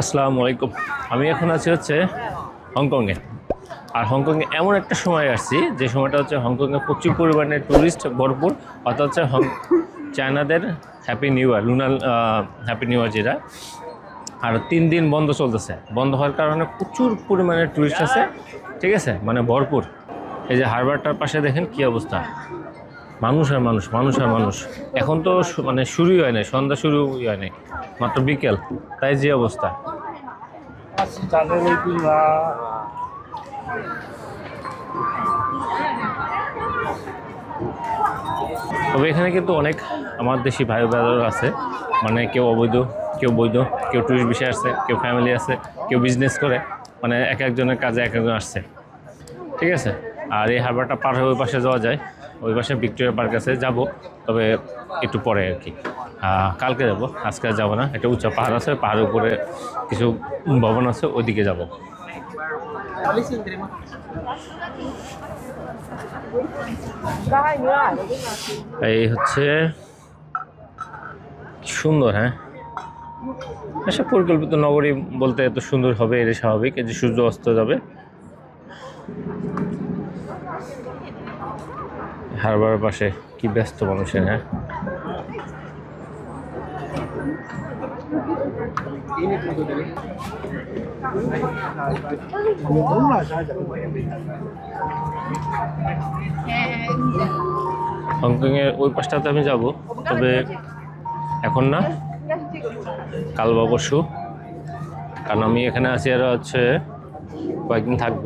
আসসালামু আলাইকুম। আমি এখন আছি হচ্ছে হংকংয়ে। আর হংকংয়ে এমন একটা সময় আসছি, যে সময়টা হচ্ছে হংকংয়ে প্রচুর পরিমাণে ট্যুরিস্ট ভরপুর, অর্থাৎ হচ্ছে হং চায়নাদের happy new year lunar happy new year যেটা। আর তিন দিন বন্ধ চলতেছে। বন্ধ হওয়ার কারণে প্রচুর পরিমাণে ট্যুরিস্ট আছে, ঠিক আছে? মানে ভরপুর। এই যে হারবারটার পাশে দেখেন কি অবস্থা। মানুষ আর মানুষ মানুষ আর মানুষ। এখন তো মানে শুরুই হয় নাই, সন্ধ্যা শুরু হয় নাই, মাত্র বিকেল, তাই যে অবস্থা। তবে এখানে কিন্তু অনেক আমার দেশি ভাই ব্রাদার আছে মানে কেউ অবৈধ, কেউ বৈধ, কেউ টুরিস্ট বিষয় আসছে, কেউ ফ্যামিলি আছে, কেউ বিজনেস করে মানে এক একজনের কাজে এক একজন আসছে। ঠিক আছে? আর এই হারবারটা পার হয়ে ওই পাশে যাওয়া যায়। ওই পাশে ভিক্টোরিয়া পার্ক আছে, যাব। তবে একটু পরে আর কি। কালকে যাব, আজকে যাব না। একটা উঁচা পাহাড় আছে, পাহাড়ের উপরে কিছু ভবন আছে, ওইদিকে যাব। এই হচ্ছে সুন্দর হ্যাঁ? আচ্ছা পরিকল্পিত নগরী বলতে এত সুন্দর হবে, এটা স্বাভাবিক। এই যে সূর্য অস্ত যাবে। হারবার পাশে কি ব্যস্ত মানুষের হ্যাঁ? হংকংয়ের ওই পাশটাতে আমি যাব, তবে এখন না। কাল বা পরশু কারণ আমি এখানে আছি আর হচ্ছে কয়েকদিন থাকব।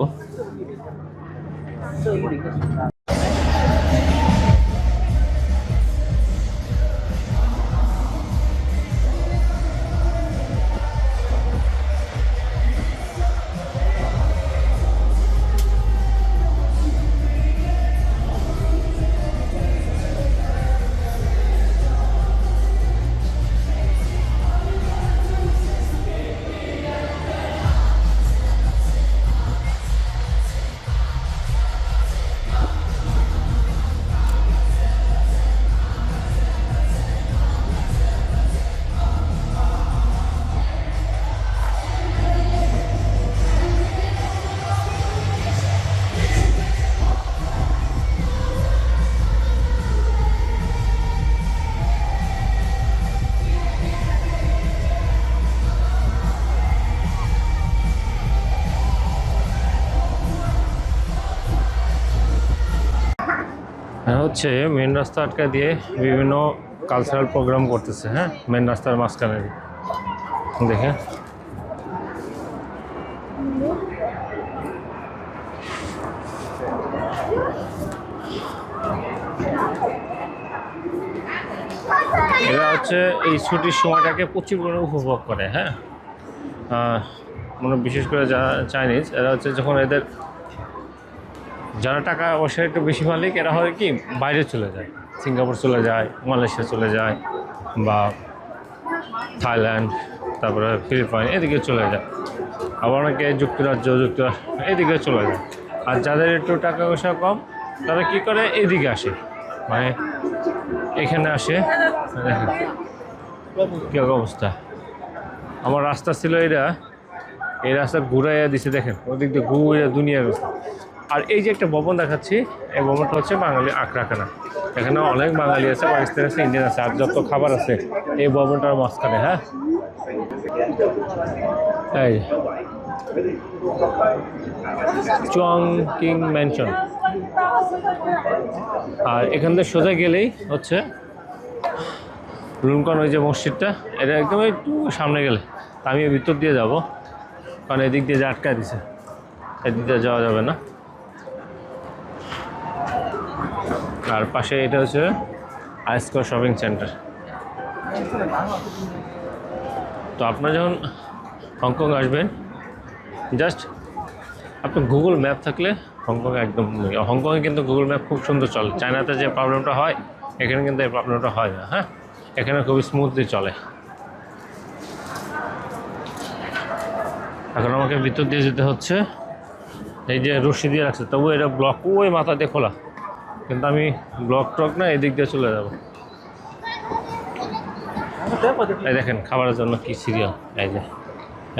হচ্ছে মেন রাস্তা আটকা দিয়ে বিভিন্ন কালচারাল প্রোগ্রাম করতেছে হ্যাঁ? মেন রাস্তার মাঝখানে। দেখে। এরা হচ্ছে এই ছুটির সময়টাকে প্রচুর পরিমাণে উপভোগ করে হ্যাঁ? মানে বিশেষ করে যারা চাইনিজ এরা হচ্ছে যখন এদের যারা টাকা পয়সা একটু বেশি মালিক, এরা হয় কি, বাইরে চলে যায়। সিঙ্গাপুর চলে যায়, মালয়েশিয়া চলে যায়, বা থাইল্যান্ড, তারপরে ফিলিপাইন, এদিকে চলে যায়। আবার অনেকে যুক্তরাজ্য যুক্তরাষ্ট্র এদিকে চলে যায়। আর যাদের একটু টাকা পয়সা কম, তারা কি করে, এদিকে আসে। মানে এখানে আসে কি অবস্থা। আমার রাস্তা ছিল এটা এই রাস্তা ঘুরাইয়া দিছে, দেখেন, ওদিক দিয়ে ঘুরে দুনিয়ার রাস্তা। আর এই যে একটা ভবন দেখাচ্ছি, এই ভবনটা হচ্ছে বাঙালি আখড়াখানা। এখানে অনেক বাঙালি আছে, পাকিস্তান আছে, ইন্ডিয়ান আছে, আর যত খাবার আছে, এই ভবনটার মাঝখানে হ্যাঁ? এই। Cheung king mansion. আর এখান থেকে সোজা গেলেই হচ্ছে রুমকন ওই যে মসজিদটা, এটা একদম একটু সামনে গেলে। আমি ভিতর দিয়ে যাব, কারণ এদিক দিয়ে যে আটকা দিছে, এদিক দিয়ে যাওয়া যাবে না। আর পাশে এটা হচ্ছে আইস্কোর শপিং সেন্টার। তো আপনারা যখন হংকং আসবেন, জাস্ট আপনার গুগল ম্যাপ থাকলে হংকং একদম হংকংয়ে কিন্তু গুগল ম্যাপ খুব সুন্দর চলে। চায়নাতে যে প্রবলেমটা হয়, এখানে কিন্তু এই প্রবলেমটা হয় না হ্যাঁ? এখানে খুবই স্মুথলি চলে। এখন আমাকে ভিতর দিয়ে যেতে হচ্ছে। এই যে রশি দিয়ে রাখছে তবু এটা ব্লক ওই মাথা দিয়ে খোলা। কিন্তু আমি ব্লক টক না, এদিক দিয়ে চলে যাব। এই দেখেন, খাবারের জন্য কি সিরিয়াল এই যে,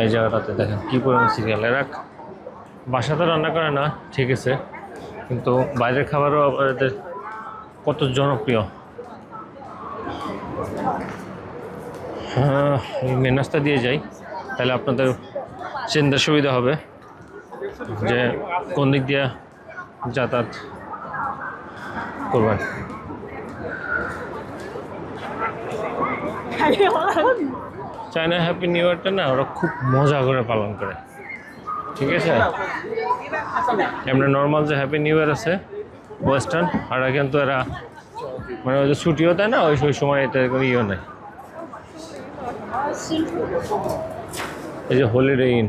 এই জায়গাটাতে দেখেন, কী পরিমাণ সিরিয়াল এরা বাসাতে রান্না করে না, ঠিক আছে, কিন্তু বাইরের খাবারও এদের কত জনপ্রিয়। হ্যাঁ মেন রাস্তা দিয়ে যাই, তাহলে আপনাদের চিন্তার সুবিধা হবে যে কোন দিক দিয়ে যাতায়াত করবেন চায়না হ্যাপি নিউ ইয়ারটা না ওরা খুব মজা করে পালন করে। ঠিক আছে? এমনি নর্মাল যে হ্যাপি নিউ ইয়ার আছে, ওয়েস্টার্ন, আর কিন্তু এরা মানে ওই যে ছুটিও দেয় না, ওই ওই সময় এটা ইয়েও নেই। এই যে হলিডে ইন।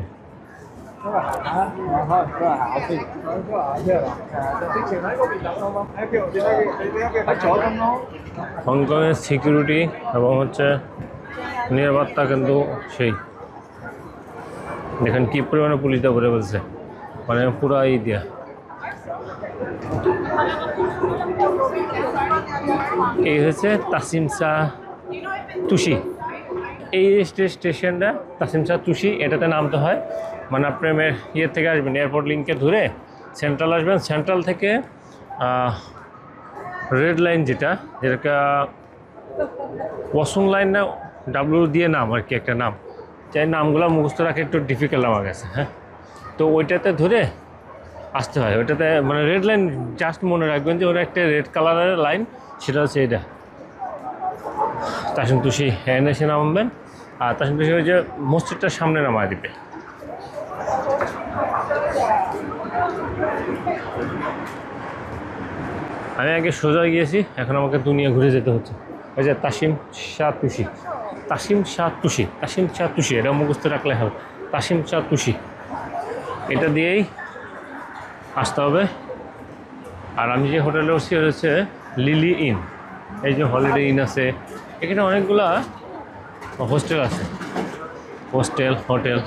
হংকংয়ের সিকিউরিটি এবং হচ্ছে নিরাপত্তা কিন্তু সেই। দেখেন কি পরিমাণে পুলিশটা ভরে বলছে। মানে পুরো এই দিয়া। এই হচ্ছে তাসিম শাহ তুষি। এই স্টেশনটা তাসিম শাহ তুষি, এটাতে নামতে হয়। মানে আপনি ইয়ে থেকে আসবেন এয়ারপোর্ট লিঙ্কে ধরে সেন্ট্রাল আসবেন। সেন্ট্রাল থেকে রেড লাইন যেটা যেটা ওয়াসুং লাইন না ডাব্লিউ দিয়ে নাম আর কি একটা নাম। যাই নামগুলো মুখস্থ রাখা, একটু ডিফিকাল্ট আমার কাছে হ্যাঁ। তো ওইটাতে ধরে আসতে হয়। ওইটাতে মানে রেড লাইন জাস্ট মনে রাখবেন যে ওটা একটা রেড কালারের লাইন সেটা হচ্ছে এটা তাসিম তুষি হ্যান্ড এসে নামবেন। আর তাসিম তুষি ওই যে মসজিদটার সামনে নামায় দিবে। আমি আগে সোজা গিয়েছি, এখন আমাকে দুনিয়া ঘুরে যেতে হচ্ছে। ওই যে তাসিম শাহ তুষি তাসিম শাহ তুষি তাসিম শাহ তুষি এটা মুখস্থ রাখলে হবে। তাসিম শাহ তুষি এটা দিয়েই আসতে হবে। আর আমি যে হোটেলে ওটা হচ্ছে লিলি ইন। এই যে হলিডে ইন আছে। এখানে অনেকগুলা হোস্টেল আছে। Hostel, hotel.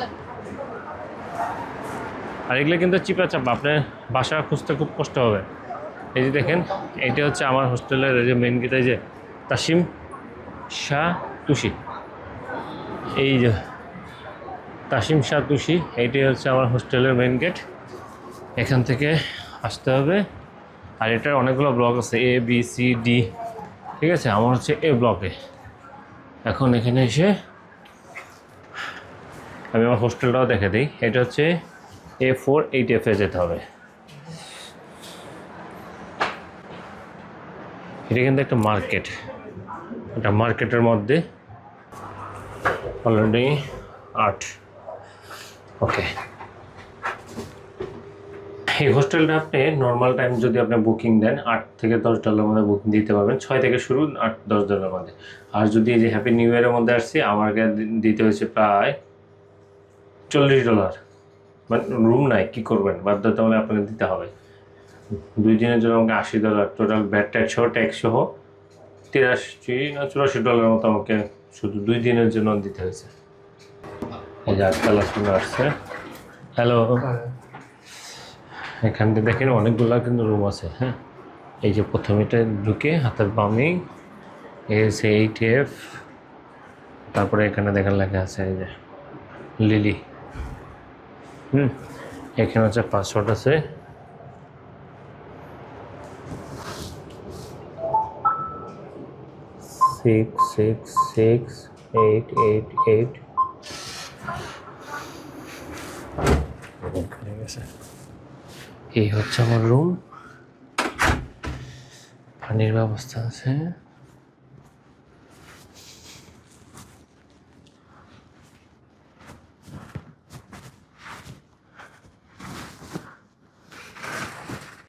আর এগুলো কিন্তু চিপা চাপা। আপনার বাসা খুঁজতে খুব কষ্ট হবে। এই যে দেখেন এটা হচ্ছে আমার হোস্টেলের এই যে মেন গেট, এই যে তাসিম শাহ তুষি এই যে তাসিম শাহ তুষি এইটাই হচ্ছে আমার হোস্টেলের মেন গেট। এখান থেকে আসতে হবে। আর এটার অনেকগুলো ব্লক আছে এ বি সি ডি ঠিক আছে? আমার হচ্ছে এ ব্লকে। এখন এখানে এসে আমি আমার হোস্টেলটাও দেখে দিই। এটা হচ্ছে এ ফোর এইট এফে যেতে হবে। এটা কিন্তু একটা মার্কেট। এটা মার্কেটের মধ্যে অলরেডি আট। ওকে এই হোস্টেলটা আপনি নর্মাল টাইম যদি আপনি বুকিং দেন, আট থেকে দশ ডলার মধ্যে বুকিং দিতে পারবেন। ছয় থেকে শুরু, আট, দশ ডলার মধ্যে। আর যদি এই যে হ্যাপি নিউ ইয়ারের মধ্যে আসছি আমাকে দিতে হয়েছে প্রায় চল্লিশ ডলার মানে রুম নাই, কি করবেন? বাধ্যতামূলক আপনাকে দিতে হবে। দুই দিনের জন্য আমাকে আশি ডলার টোটাল ব্যাট ট্যাট সহ ট্যাক্স সহ তিরাশি না চুরাশি ডলার মতো আমাকে শুধু দুই দিনের জন্য দিতে হয়েছে। এই যে শুনে আসছে। হ্যালো এখান থেকে দেখেন অনেকগুলো কিন্তু রুম আছে হ্যাঁ? এই যে প্রথমেটা ঢুকে হাতের বামে এস এইট এফ তারপরে এখানে দেখার লেখা আছে এই যে লিলি হুম? এখানে হচ্ছে পাসওয়ার্ড আছে। Six six six eight eight eight হয়ে গেছে এই হচ্ছে আমার রুম পানির ব্যবস্থা আছে